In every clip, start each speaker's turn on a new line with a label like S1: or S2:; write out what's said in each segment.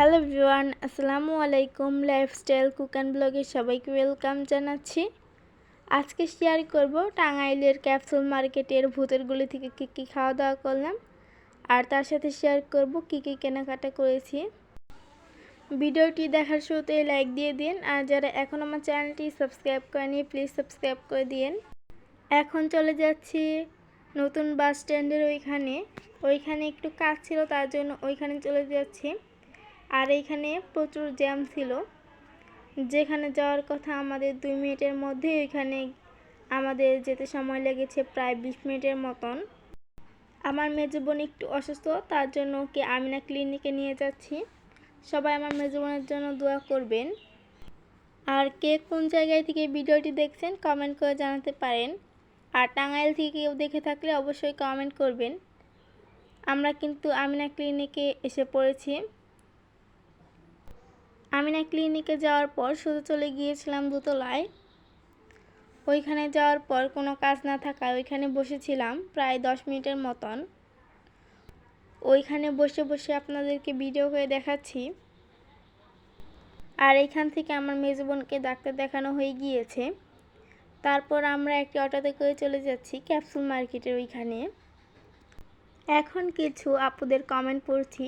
S1: Hello V1 আসসালামু আলাইকুম lifestyle cook and ব্লগে সবাইকে ওয়েলকাম জানাচ্ছি। আজকে শেয়ার করব টাঙ্গাইলের ক্যাপসুল মার্কেটের ভূতেরগুলি থেকে কী কী খাওয়া দাওয়া করলাম আর তার সাথে শেয়ার করব কী কী কেনাকাটা করেছি। ভিডিওটি দেখার শুরুতে লাইক দিয়ে দিন আর যারা এখন আমার চ্যানেলটি সাবস্ক্রাইব করেনি প্লিজ সাবস্ক্রাইব করে দিন। এখন চলে যাচ্ছি নতুন বাস স্ট্যান্ডের ওইখানে। ওইখানে একটু কাজ ছিল, তার জন্য ওইখানে চলে যাচ্ছি। আর এইখানে প্রচুর জ্যাম ছিল। যেখানে যাওয়ার কথা আমাদের দুই মিনিটের মধ্যে ওইখানে আমাদের যেতে সময় লেগেছে প্রায় বিশ মিনিটের মতন। আমার মেজো বোন একটু অসুস্থ, তার জন্য ওকে আমিনা ক্লিনিকে নিয়ে যাচ্ছি। সবাই আমার মেজো বোনের জন্য দোয়া করবেন। আর কে কোন জায়গায় থেকে ভিডিওটি দেখছেন কমেন্ট করে জানাতে পারেন। আর টাঙ্গাইল থেকে কেউ দেখে থাকলে অবশ্যই কমেন্ট করবেন। আমরা কিন্তু আমিনা ক্লিনিকে এসে পড়েছি। আমিনা ক্লিনিকে যাওয়ার পর শুধু চলে গিয়েছিলাম দোতলায়। ওইখানে যাওয়ার পর কোনো কাজ না থাকায় ওইখানে বসেছিলাম প্রায় দশ মিনিটের মতন। ওইখানে বসে বসে আপনাদেরকে ভিডিও করে দেখাচ্ছি। আর এইখান থেকে আমার মেজ বোনকে ডাক্তার দেখানো হয়ে গিয়েছে। তারপর আমরা একটি অটোতে করে চলে যাচ্ছি ক্যাপসুল মার্কেটের ওইখানে। এখন কিছু আপুদের কমেন্ট পড়ছি।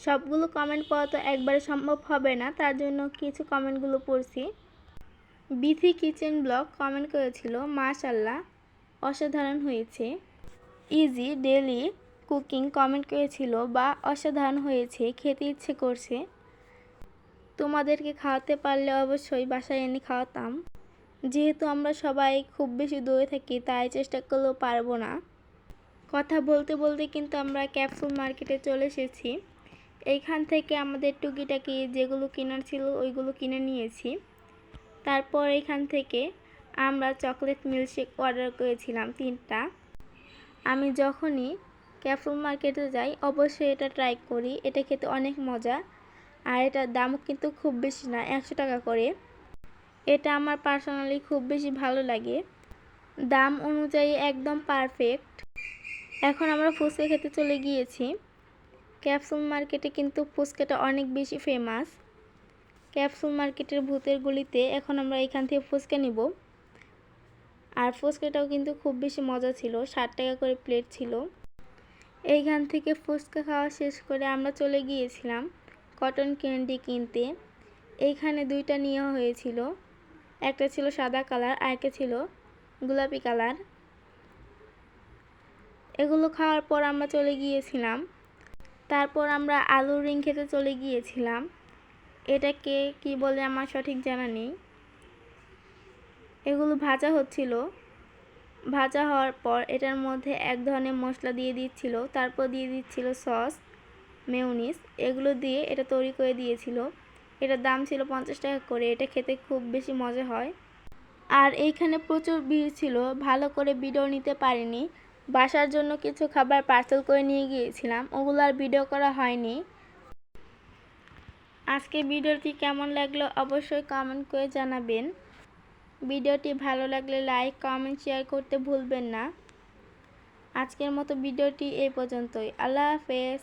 S1: সবগুলো কমেন্ট পড়া তো একবারে সম্ভব হবে না, তার জন্য কিছু কমেন্টগুলো পড়ছি। বিথি কিচেন ব্লগ কমেন্ট করেছিল মাশাল্লাহ অসাধারণ হয়েছে। ইজি ডেলি কুকিং কমেন্ট করেছিল, বা অসাধারণ হয়েছে, খেতে ইচ্ছে করছে। তোমাদেরকে খাওয়াতে পারলে অবশ্যই বাসায় এনে খাওয়াতাম। যেহেতু আমরা সবাই খুব বেশি দূরে থাকি, তাই চেষ্টা করলেও পারব না। কথা বলতে বলতে কিন্তু আমরা ক্যাপসুল মার্কেটে চলে এসেছি। এইখান থেকে আমাদের টুকিটাকি যেগুলো কেনার ছিল, ওইগুলো কিনে নিয়েছি। তারপর এখান থেকে আমরা চকলেট মিল্কশেক অর্ডার করেছিলাম তিনটা। আমি যখনই ক্যাপসুল মার্কেটে যাই, অবশ্যই এটা ট্রাই করি, এটা খেতে অনেক মজা। আর এটার দামও কিন্তু খুব বেশি না, একশো টাকা করে। এটা আমার পার্সোনালি খুব বেশি ভালো লাগে। দাম অনুযায়ী একদম পারফেক্ট। এখন আমরা ফুচকা খেতে চলে গিয়েছি। ক্যাপসুল মার্কেটে কিন্তু ফুচকাটা অনেক বেশি ফেমাস ক্যাপসুল মার্কেটের ভূতের গুলিতে এখন আমরা এখান থেকে ফুচকা নিব। আর ফুচকাটাও কিন্তু খুব বেশি মজা ছিল, ষাট টাকা করে প্লেট ছিল। এইখান থেকে ফুচকা খাওয়া শেষ করে আমরা চলে গিয়েছিলাম কটন ক্যান্ডি কিনতে। এইখানে দুইটা নেওয়া হয়েছিল, একটা ছিল সাদা কালার আর একটা ছিল গোলাপি কালার এগুলো খাওয়ার পর আমরা চলে গিয়েছিলাম। তারপর আমরা আলুর রিং খেতে চলে গিয়েছিলাম। এটাকে কি বলে আমার সঠিক জানা নেই। এগুলো ভাজা হচ্ছিল। ভাজা হওয়ার পর এটার মধ্যে এক ধরনের মশলা দিয়ে দিচ্ছিল। তারপর দিয়ে দিচ্ছিল সস মেউনিস এগুলো দিয়ে এটা তৈরি করে দিয়েছিল। এটার দাম ছিল পঞ্চাশ টাকা করে। এটা খেতে খুব বেশি মজা হয়। আর এইখানে প্রচুর ভিড় ছিল। ভালো করে ভিডিও নিতে পারিনি। বাসার জন্য কিছু খাবার পার্সেল করে নিয়ে গিয়েছিলাম। ওগুলো আর ভিডিও করা হয়নি। আজকে ভিডিওটি কেমন লাগল অবশ্যই কমেন্ট করে জানাবেন। ভিডিওটি ভালো লাগলে লাইক কমেন্ট শেয়ার করতে ভুলবেন না। আজকের মতো ভিডিওটি এই পর্যন্তই। আল্লাহ হাফেজ।